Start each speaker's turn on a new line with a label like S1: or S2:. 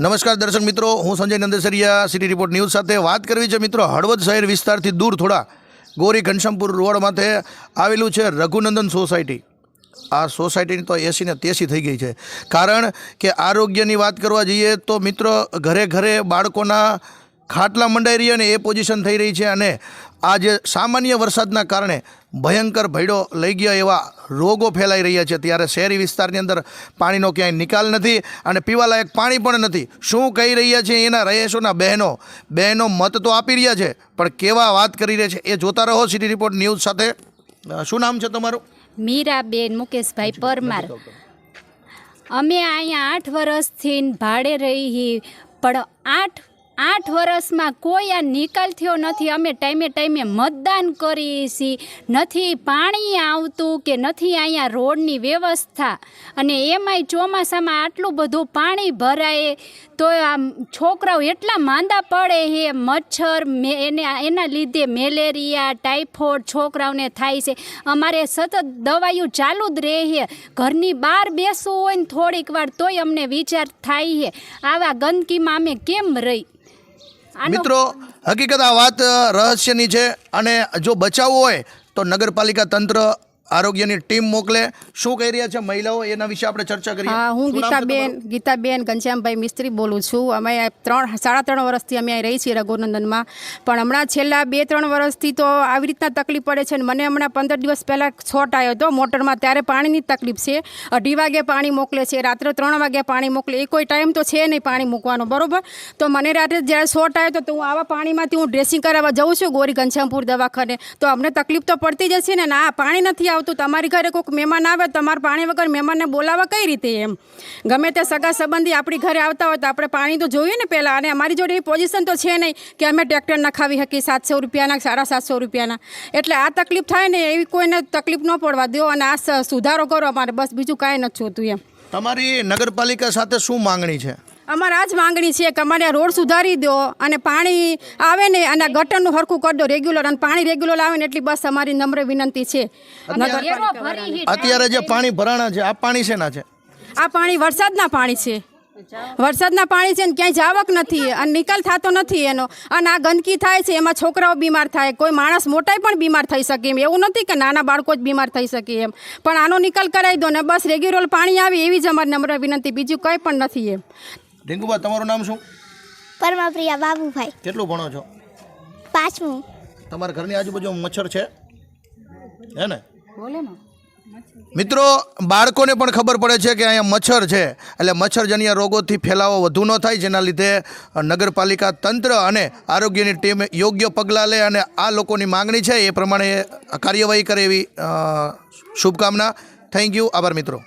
S1: નમસ્કાર દર્શક મિત્રો, હું Sanjay Nandesariya city report news સાથે વાત કરવી છે મિત્રો, હળવદ શહેર વિસ્તારથી દૂર થોડા ગોરી ઘનશ્યામપુર રોડ માથે આવેલું છે રઘુનંદન સોસાયટી. આ સોસાયટીની તો એસી ને તેસી થઈ ગઈ છે. કારણ કે આરોગ્યની વાત કરવા જઈએ તો મિત્રો, ઘરે ઘરે બાળકોના ખાટલા મંડાઈ રહ્યા અને એ પોઝિશન થઈ રહી છે અને આ જે સામાન્ય વરસાદના કારણે ભયંકર ભયડો લઈ ગયા એવા રોગો ફેલાઈ રહ્યા છે. ત્યારે શહેરી વિસ્તારની અંદર પાણીનો ક્યાંય નિકાલ નથી અને પીવાલાયક પાણી પણ નથી. શું કહી રહ્યા છે એના રહેશોના બહેનો? બહેનો મત તો આપી રહ્યા છે, પણ કેવા વાત કરી રહ્યા છે એ જોતા રહો સિટી રિપોર્ટ ન્યૂઝ સાથે. શું નામ છે તમારું?
S2: મીરાબેન મુકેશભાઈ પરમાર. અમે અહીંયા આઠ વર્ષથી ભાડે રહી પણ આઠ આઠ વર્ષમાં કોઈ આ નિકાલ થયો નથી. અમે ટાઈમે ટાઈમે મતદાન કરીએ છીએ. નથી પાણી આવતું કે નથી અહીંયા રોડની વ્યવસ્થા. અને એમાંય ચોમાસામાં આટલું બધું પાણી ભરાય તો આમ છોકરાઓ એટલા માંદા પડે છે. મચ્છર એને, એના લીધે મેલેરિયા ટાઇફોઇડ છોકરાઓને થાય છે. અમારે સતત દવાઈઓ ચાલુ જ રહે છે. ઘરની બહાર બેસવું હોય ને થોડીક વાર તોય અમને વિચાર થાય છે. આવા ગંદકીમાં અમે કેમ રહી?
S1: મિત્રો હકીકત આ વાત રહસ્યની છે અને જો બચાવવો હોય તો નગરપાલિકા તંત્ર આરોગ્યની ટીમ મોકલે. શું કહી રહ્યા છે મહિલાઓ? એના વિશે આપણે ચર્ચા કરીએ.
S3: હા હું ગીતાબેન ગીતાબેન ઘનશ્યામભાઈ મિસ્ત્રી બોલું છું. અમે ત્રણ સાડા ત્રણ વર્ષથી અમે અહીં રહી છીએ રઘુનંદનમાં. પણ હમણાં છેલ્લા બે ત્રણ વર્ષથી તો આવી રીતના તકલીફ પડે છે અને મને હમણાં પંદર દિવસ પહેલાં છોટ આવ્યો હતો મોટરમાં. ત્યારે પાણીની તકલીફ છે. અઢી વાગે પાણી મોકલે છે. રાત્રે ત્રણ વાગે પાણી મોકલે. એ કોઈ ટાઈમ તો છે નહીં પાણી મૂકવાનો બરાબર? તો મને રાત્રે જ્યારે શોર્ટ આવ્યો તો- તો હું આવા પાણીમાંથી હું ડ્રેસિંગ કરાવવા જઉં છું ગોરી ઘનશ્યામપુર દવાખાને. તો અમને તકલીફ તો પડતી જ છે ને? ના પાણી નથી આવતું. તમારી ઘરે કોઈક મહેમાન આવે, તમારે પાણી વગર મહેમાનને બોલાવવા કઈ રીતે એમ? ગમે તે સગા સંબંધી આપણી ઘરે આવતા હોય તો આપણે પાણી તો જોઈએ ને પહેલાં. અને અમારી જોડે એવી પોઝિશન તો છે નહીં કે અમે ટ્રેક્ટર નખાવી શકીએ, સાતસો રૂપિયાના, સાડા સાતસો રૂપિયાના. એટલે આ તકલીફ થાય ને એવી કોઈને તકલીફ ન પડવા દો અને આ સુધારો કરો અમારે. બસ બીજું કાંઈ નથી જોતું એમ.
S1: તમારી નગરપાલિકા સાથે શું માંગણી છે?
S3: અમારે આ જ માંગણી છે કે અમારે રોડ સુધારી દો અને પાણી આવે ને અને ગટરનું હરખું કરી દો રેગ્યુલર અને પાણી રેગ્યુલર આવે ને એટલી બસ અમારી નમ્ર વિનંતી છે.
S1: અત્યારે જે પાણી ભરાણા છે આ પાણી શેના છે?
S3: આ પાણી વરસાદના પાણી છે. વરસાદના પાણી છે ને ક્યાંય જાવક નથી અને નિકાલ થતો નથી એનો. અને આ ગંદકી થાય છે એમાં છોકરાઓ બીમાર થાય કોઈ માણસ મોટાઈ પણ બીમાર થઈ શકે એમ. એવું નથી કે નાના બાળકો જ બીમાર થઈ શકે એમ. પણ આનો નિકાલ કરાવી દો ને બસ રેગ્યુલર પાણી આવે એવી જ અમારી નમ્ર વિનંતી. બીજું કંઈ પણ નથી એમ.
S1: ઢીંગુબા તમારું નામ શું?
S4: પરમાપ્રિયા બાબુભાઈ.
S1: કેટલું ભણો છો?
S4: પાંચમું.
S1: તમારા ઘરની આજુબાજુ મચ્છર છે? હે ને?
S2: બોલે ને.
S1: મિત્રો બાળકોને પણ ખબર પડે છે કે અહીંયા મચ્છર છે. એટલે મચ્છરજન્ય રોગોથી ફેલાવો વધુ ન થાય જેના લીધે નગરપાલિકા તંત્ર અને આરોગ્યની ટીમ યોગ્ય પગલાં લે અને આ લોકોની માંગણી છે એ પ્રમાણે કાર્યવાહી કરે એવી શુભકામના. થેન્ક યુ આભાર મિત્રો.